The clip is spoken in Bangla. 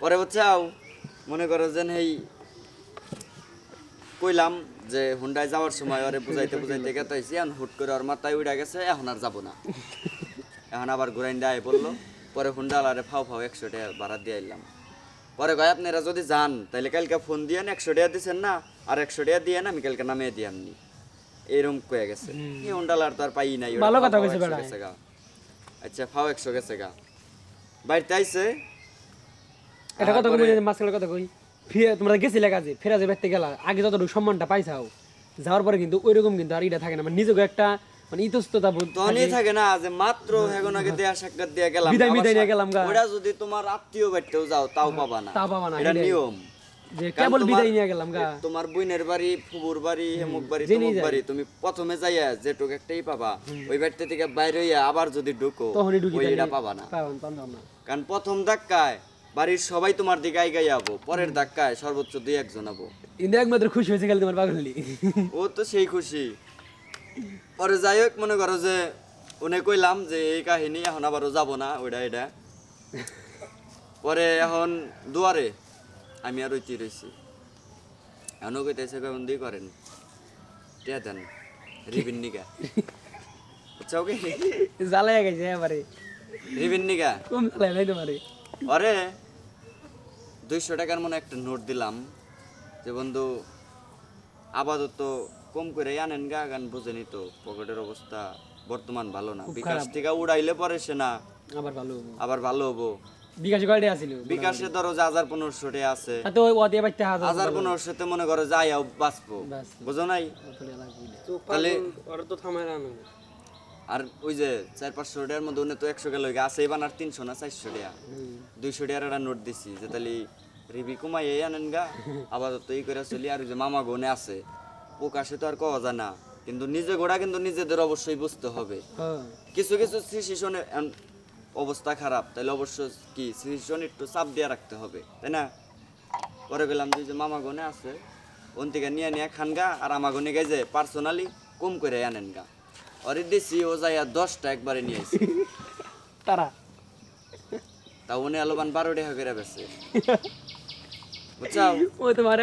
পরে বুঝছাও মনে করো যে এই কইলাম যে হুন্ডায় যাওয়ার সময় ওরে বুঝাইতে বুঝাইতে গেতাইছি এখন হুট করে ওর মাথায় উড়া গেছে এখন আর যাব না। এখন আবার ঘুরাইন দেয় বলল পরে হুন্ডা আলারে ফাও ফাও একশো টাকা ভাড়া দিয়ে আইলাম। পরে কয় আপনারা যদি যান তাহলে কালকে ফোন দিয়ে একশো টাকা দিচ্ছেন না আর একশো টাকা দিয়ে না আমি কালকে নামিয়ে দিয়ে আমনি এরকম কয়ে গেছে। এই হুন্ডালার তো আর পাই নাই ভালো কথা ফাও কইছে 100 বেটা। গেছে গা। আচ্ছা ফাও একশো গেছে গা। বাড়িতে আইছে? এটা কথা কই মাঝখানে কথা কই। ফিরে তোমরা গেছিলে কাজে ফেরা যে ব্যক্তি গেলা আগে যতটুকু সম্মানটা পাইছাও যাওয়ার পরে কিন্তু ওইরকম কিন্তু আর এটা থাকে না। মানে নিজেকে একটা মানে ইতস্ততা বোধ তখনই থাকে। না যে মাত্র এখন আগে দেয়া সাক্ষাৎ দিয়ে গেলাম বিদায় আবার মিদায় নিয়ে গেলাম। ওটা যদি তোমার আত্মীয় বাড়িতেও যাও তাও পাবা না। তাও পাবা না, এটা নিয়ম। যে কেবল বিদায় নিয়ে গেলাম গা। তোমার বোনের বাড়ি ফুবুর বাড়ি হেমুক বাড়ি বাড়ি তুমি প্রথমে যাইয়া যেটুক একটাই পাবা ওই বাড়িতে থেকে বাইরে হইয়া আবার যদি ঢুকো তখনই ঢুকি এটা পাবা না। কারণ প্রথম ধাক্কায় বাড়ির সবাই তোমার দিকে আইগাই যাব পরের ধাক্কায় সর্বোচ্চ দুই একজন হব কিন্তু একমাত্র খুশি হয়েছে গেলে তোমার পাগলি ও তো সেই খুশি। পরে যাই হোক মনে করো যে উনি কইলাম যে এই কাহিনী এখন আবারও যাব না ওইটা এটা পরে এখন দুয়ারে আমি আর ওইটি রয়েছি এখনও কইতেছে কেমন দিয়ে করেন। টিয়া দেন রিবিন নিগা। বুঝছাও কি? জ্বালাই গেছে এবারে। রিবিন নিগা? কম জ্বালাই নাই তোমারে। অরে দুইশো টাকার মনে একটা নোট দিলাম যে বন্ধু আপাতত কম করে আনেন গা গান বুঝেনি তো পকেটের অবস্থা বর্তমান ভালো না। বিকাশ থেকে উড়াইলে পরে সে না। আবার ভালো হব। আবার ভালো হব। বিকাশে কয়টা আছিল? বিকাশে ধরো যে হাজার পনেরোশো টাকা আছে। তাতে ওই ওয়াদিয়া বাইতে হাজার হাজার পনেরোশোতে মনে করো যাই বাঁচবো। বুঝো নাই। তাহলে ওরা তো থামায় না আর ওই যে চার পাঁচশো টাকার মধ্যে উনি তো একশো গেল আছে এবার আর তিনশো না চারশো টাকা। দুইশো টাকার একটা নোট দিছি যে তাহলে রিবি কমাই এই আনেন গা। আপাতত এই করে চলি। আর ওই যে মামা গনে আছে। প্রকাশে তো আর কওয়া যায় না। কিন্তু নিজে গোড়া কিন্তু নিজেদের অবশ্যই বুঝতে হবে। হ্যাঁ। কিছু কিছু সিচুয়েশনে অবস্থা খারাপ। তাহলে অবশ্য কি সিচুয়েশন একটু চাপ দিয়ে রাখতে হবে তাই না? পরে গেলাম যে মামা গনে আছে। ওন থেকে নিয়ে নিয়ে খান গা। আর আমা গনে গে যে পার্সোনালি কম করে আনেন গা। অরে দিছি ও যাইয়া দশটা একবারে নিয়ে আসি তারা। তা উনি আলোবান বারো টাকা করে বেছে বুঝছাও? ওই তোমারে